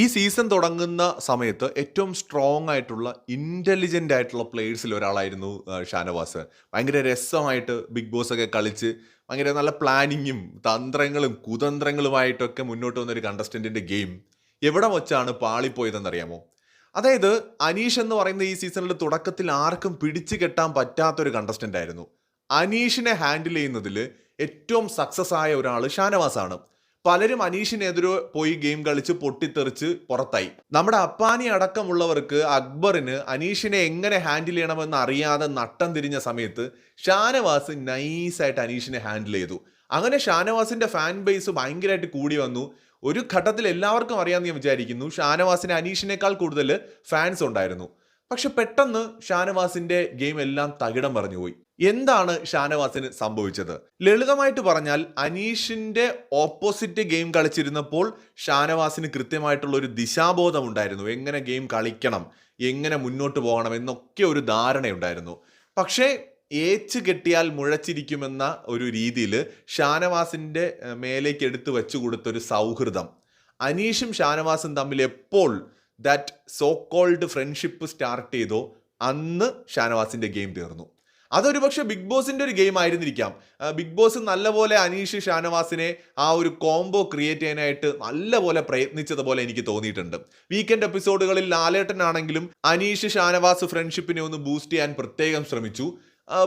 ഈ സീസൺ തുടങ്ങുന്ന സമയത്ത് ഏറ്റവും സ്ട്രോങ് ആയിട്ടുള്ള ഇന്റലിജന്റ് ആയിട്ടുള്ള പ്ലേയേഴ്സിൽ ഒരാളായിരുന്നു ഷാനവാസ്. ഭയങ്കര രസമായിട്ട് ബിഗ് ബോസ് ഒക്കെ കളിച്ച് ഭയങ്കര നല്ല പ്ലാനിങ്ങും തന്ത്രങ്ങളും കുതന്ത്രങ്ങളുമായിട്ടൊക്കെ മുന്നോട്ട് വന്ന ഒരു കണ്ടസ്റ്റന്റിന്റെ ഗെയിം എവിടെ വച്ചാണ് പാളിപ്പോയതെന്നറിയാമോ? അതായത് അനീഷ് എന്ന് പറയുന്ന ഈ സീസണിൽ തുടക്കത്തിൽ ആർക്കും പിടിച്ചു കെട്ടാൻ പറ്റാത്തൊരു കണ്ടസ്റ്റന്റ് ആയിരുന്നു. അനീഷിനെ ഹാൻഡിൽ ചെയ്യുന്നതിൽ ഏറ്റവും സക്സസ് ആയ ഒരാൾ ഷാനവാസാണ്. പലരും അനീഷിനെതിരെ പോയി ഗെയിം കളിച്ച് പൊട്ടിത്തെറിച്ച് പുറത്തായി. നമ്മുടെ അപ്പാനി അടക്കമുള്ളവർക്ക് അക്ബറിന് അനീഷിനെ എങ്ങനെ ഹാൻഡിൽ ചെയ്യണമെന്ന് അറിയാതെ നട്ടം തിരിഞ്ഞ സമയത്ത് ഷാനവാസ് നൈസായിട്ട് അനീഷിനെ ഹാൻഡിൽ ചെയ്തു. അങ്ങനെ ഷാനവാസിന്റെ ഫാൻ ബേസ് ഭയങ്കരമായിട്ട് കൂടി വന്നു. ഒരു ഘട്ടത്തിൽ എല്ലാവർക്കും അറിയാമെന്ന് ഞാൻ വിചാരിക്കുന്നു. ഷാനവാസിന് അനീഷിനേക്കാൾ കൂടുതൽ ഫാൻസ് ഉണ്ടായിരുന്നു. പക്ഷെ പെട്ടെന്ന് ഷാനവാസിന്റെ ഗെയിം എല്ലാം തകിടം പറഞ്ഞുപോയി എന്താണ് ഷാനവാസിന് സംഭവിച്ചത്? ലളിതമായിട്ട് പറഞ്ഞാൽ അനീഷിന്റെ ഓപ്പോസിറ്റ് ഗെയിം കളിച്ചിരുന്നപ്പോൾ ഷാനവാസിന് കൃത്യമായിട്ടുള്ള ഒരു ദിശാബോധം ഉണ്ടായിരുന്നു. എങ്ങനെ ഗെയിം കളിക്കണം എങ്ങനെ മുന്നോട്ട് പോകണം എന്നൊക്കെ ഒരു ധാരണയുണ്ടായിരുന്നു. പക്ഷേ ഏച്ച് കെട്ടിയാൽ മുഴച്ചിരിക്കുമെന്ന ഒരു രീതിയിൽ ഷാനവാസിന്റെ ഏഹ്, മേലേക്ക് എടുത്തു വെച്ചു കൊടുത്തൊരു സൗഹൃദം. അനീഷും ഷാനവാസും തമ്മിൽ എപ്പോൾ that so called friendship start ചെയ്തോ. അന്ന് ഷാനവാസിന്റെ ഗെയിം തീർന്നു. അതൊരു പക്ഷേ ബിഗ് ബോസിന്റെ ഒരു ഗെയിം ആയിരുന്നിരിക്കാം. ബിഗ് ബോസ് നല്ലപോലെ അനീഷ് ഷാനവാസിനെ ആ ഒരു കോംബോ ക്രിയേറ്റ് ചെയ്യാനായിട്ട് നല്ലപോലെ പ്രയത്നിച്ചതുപോലെ എനിക്ക് തോന്നിയിട്ടുണ്ട്. വീക്കെൻഡ് എപ്പിസോഡുകളിൽ ലാലേട്ടനാണെങ്കിലും അനീഷ് ഷാനവാസ് ഫ്രണ്ട്ഷിപ്പിനെ ഒന്ന് ബൂസ്റ്റ് ചെയ്യാൻ പ്രത്യേകം ശ്രമിച്ചു.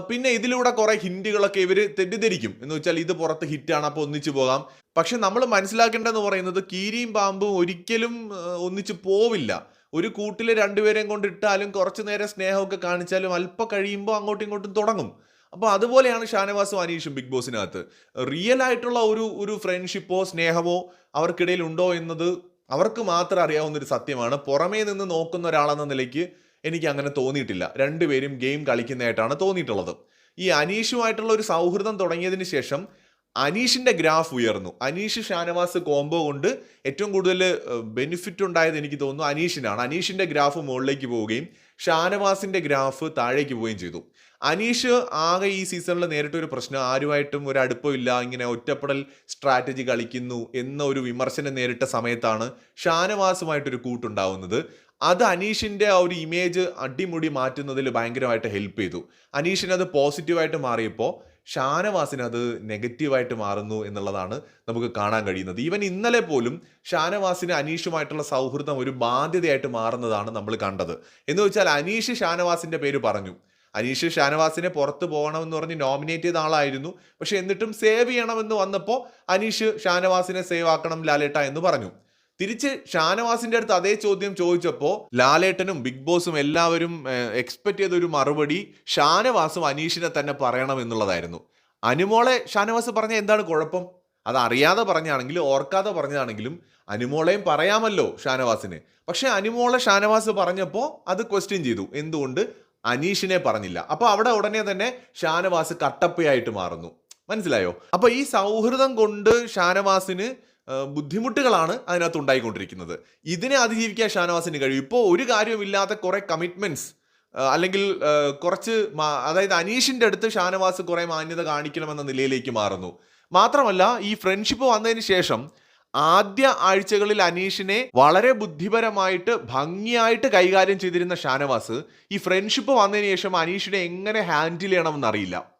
പിന്നെ ഇതിലൂടെ കുറെ ഹിന്റുകളൊക്കെ ഇവർ തെറ്റിദ്ധരിക്കും. എന്ന് വെച്ചാൽ ഇത് പുറത്ത് ഹിറ്റാണ് അപ്പോൾ ഒന്നിച്ചു പോകാം. പക്ഷെ നമ്മൾ മനസ്സിലാക്കേണ്ടതെന്ന് പറയുന്നത് കീരിയും പാമ്പും ഒരിക്കലും ഒന്നിച്ചു പോവില്ല. ഒരു കൂട്ടിൽ രണ്ടുപേരെയും കൊണ്ട് ഇട്ടാലും കുറച്ചു നേരം സ്നേഹമൊക്കെ കാണിച്ചാലും അല്പം കഴിയുമ്പോൾ അങ്ങോട്ടും ഇങ്ങോട്ടും തുടങ്ങും. അപ്പോൾ അതുപോലെയാണ് ഷാനവാസും അനീഷും ബിഗ് ബോസിനകത്ത്. റിയൽ ആയിട്ടുള്ള ഒരു ഒരു ഫ്രണ്ട്ഷിപ്പോ സ്നേഹമോ അവർക്കിടയിൽ ഉണ്ടോ എന്നത് അവർക്ക് മാത്രം അറിയാവുന്ന ഒരു സത്യമാണ്. പുറമേ നിന്ന് നോക്കുന്ന ഒരാളെന്ന നിലയ്ക്ക് എനിക്ക് അങ്ങനെ തോന്നിയിട്ടില്ല. രണ്ടുപേരും ഗെയിം കളിക്കുന്നതായിട്ടാണ് തോന്നിയിട്ടുള്ളത്. ഈ അനീഷുമായിട്ടുള്ള ഒരു സൗഹൃദം തുടങ്ങിയതിന് ശേഷം അനീഷിന്റെ ഗ്രാഫ് ഉയർന്നു. അനീഷ് ഷാനവാസ് കോംബോ കൊണ്ട് ഏറ്റവും കൂടുതൽ ബെനിഫിറ്റ് ഉണ്ടായത് എനിക്ക് തോന്നുന്നു അനീഷിനാണ്. അനീഷിന്റെ ഗ്രാഫ് മുകളിലേക്ക് പോവുകയും ഷാനവാസിന്റെ ഗ്രാഫ് താഴേക്ക് പോവുകയും ചെയ്തു. അനീഷ് ആകെ ഈ സീസണിൽ നേരിട്ട ഒരു പ്രശ്നം ആരുമായിട്ടും ഒരു അടുപ്പമില്ല ഇങ്ങനെ ഒറ്റപ്പെടൽ സ്ട്രാറ്റജി കളിക്കുന്നു എന്ന ഒരു വിമർശനം നേരിട്ട സമയത്താണ് ഷാനവാസുമായിട്ടൊരു കൂട്ടുണ്ടാവുന്നത്. അത് അനീഷിന്റെ ആ ഒരു ഇമേജ് അടിമുടി മാറ്റുന്നതിൽ ഭയങ്കരമായിട്ട് ഹെൽപ്പ് ചെയ്തു. അനീഷിനത് പോസിറ്റീവായിട്ട് മാറിയപ്പോൾ ഷാനവാസിന് അത് നെഗറ്റീവായിട്ട് മാറുന്നു എന്നുള്ളതാണ് നമുക്ക് കാണാൻ കഴിയുന്നത്. ഈവൻ ഇന്നലെ പോലും ഷാനവാസിന് അനീഷുമായിട്ടുള്ള സൗഹൃദം ഒരു ബാധ്യതയായിട്ട് മാറുന്നതാണ് നമ്മൾ കണ്ടത്. എന്ന് വെച്ചാൽ അനീഷ് ഷാനവാസിന്റെ പേര് പറഞ്ഞു. അനീഷ് ഷാനവാസിനെ പുറത്ത് പോകണമെന്ന് പറഞ്ഞ് നോമിനേറ്റ് ചെയ്ത ആളായിരുന്നു. പക്ഷെ എന്നിട്ടും സേവ് ചെയ്യണമെന്ന് വന്നപ്പോൾ അനീഷ് ഷാനവാസിനെ സേവ് ആക്കണം ലാലേട്ട എന്ന് പറഞ്ഞു. തിരിച്ച് ഷാനവാസിന്റെ അടുത്ത് അതേ ചോദ്യം ചോദിച്ചപ്പോൾ ലാലേട്ടനും ബിഗ് ബോസും എല്ലാവരും എക്സ്പെക്ട് ചെയ്ത ഒരു മറുപടി ഷാനവാസും അനീഷിനെ തന്നെ പറയണം എന്നുള്ളതായിരുന്നു. അനുമോളെ ഷാനവാസ് പറഞ്ഞ എന്താണ് കുഴപ്പം? അത് അറിയാതെ പറഞ്ഞാണെങ്കിലും ഓർക്കാതെ പറഞ്ഞാണെങ്കിലും അനുമോളെയും പറയാമല്ലോ ഷാനവാസിന്. പക്ഷെ അനുമോളെ ഷാനവാസ് പറഞ്ഞപ്പോൾ അത് ക്വസ്റ്റ്യൻ ചെയ്തു. എന്തുകൊണ്ട്? അനീഷിനെ പറഞ്ഞില്ല. അപ്പോൾ അവിടെ ഉടനെ തന്നെ ഷാനവാസ് കട്ടപ്പയായിട്ട് മാറുന്നു. മനസ്സിലായോ? അപ്പോൾ ഈ സൗഹൃദം കൊണ്ട് ഷാനവാസിന് ബുദ്ധിമുട്ടുകളാണ് അതിനകത്ത് ഉണ്ടായിക്കൊണ്ടിരിക്കുന്നത്. ഇതിനെ അതിജീവിക്കാൻ ഷാനവാസിന് കഴിയും. ഇപ്പോൾ ഒരു കാര്യവുമില്ലാത്ത കുറെ കമ്മിറ്റ്മെന്റ്സ് അല്ലെങ്കിൽ കുറച്ച് അതായത് അനീഷിന്റെ അടുത്ത് ഷാനവാസ് കുറെ മാന്യത കാണിക്കണമെന്ന നിലയിലേക്ക് മാറുന്നു. മാത്രമല്ല ഈ ഫ്രണ്ട്ഷിപ്പ് വന്നതിന് ശേഷം ആദ്യ ആഴ്ചകളിൽ അനീഷിനെ വളരെ ബുദ്ധിപരമായിട്ട് ഭംഗിയായിട്ട് കൈകാര്യം ചെയ്തിരുന്ന ഷാനവാസ് ഈ ഫ്രണ്ട്ഷിപ്പ് വന്നതിന് ശേഷം അനീഷിനെ എങ്ങനെ ഹാൻഡിൽ ചെയ്യണമെന്ന് അറിയില്ല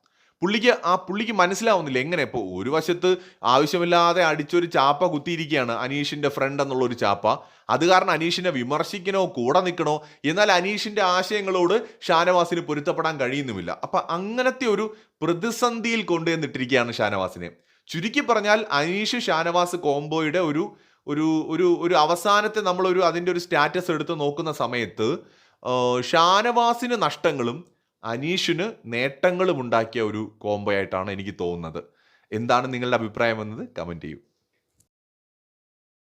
പുള്ളിക്ക് ആ പുള്ളിക്ക് മനസ്സിലാവുന്നില്ല. എങ്ങനെ? ഇപ്പോൾ ഒരു വശത്ത് ആവശ്യമില്ലാതെ അടിച്ചൊരു ചാപ്പ കുത്തിയിരിക്കുകയാണ് അനീഷിന്റെ ഫ്രണ്ട് എന്നുള്ള ഒരു ചാപ്പ. അത് കാരണം അനീഷിനെ വിമർശിക്കണോ കൂടെ നിൽക്കണോ? എന്നാൽ അനീഷിന്റെ ആശയങ്ങളോട് ഷാനവാസിന് പൊരുത്തപ്പെടാൻ കഴിയുന്നുമില്ല. അപ്പം അങ്ങനത്തെ ഒരു പ്രതിസന്ധിയിൽ കൊണ്ടുവന്നിട്ടിരിക്കുകയാണ് ഷാനവാസിനെ. ചുരുക്കി പറഞ്ഞാൽ അനീഷ് ഷാനവാസ് കോംബോയുടെ ഒരു ഒരു ഒരു ഒരു അവസാനത്തെ നമ്മളൊരു അതിന്റെ ഒരു സ്റ്റാറ്റസ് എടുത്ത് നോക്കുന്ന സമയത്ത് ഷാനവാസിന് നഷ്ടങ്ങളും അനീഷിന് നേട്ടങ്ങളും ഉണ്ടാക്കിയ ഒരു കോംബോ ആയിട്ടാണ് എനിക്ക് തോന്നുന്നത്. എന്താണ് നിങ്ങളുടെ അഭിപ്രായം എന്നത്? കമന്റ് ചെയ്യൂ.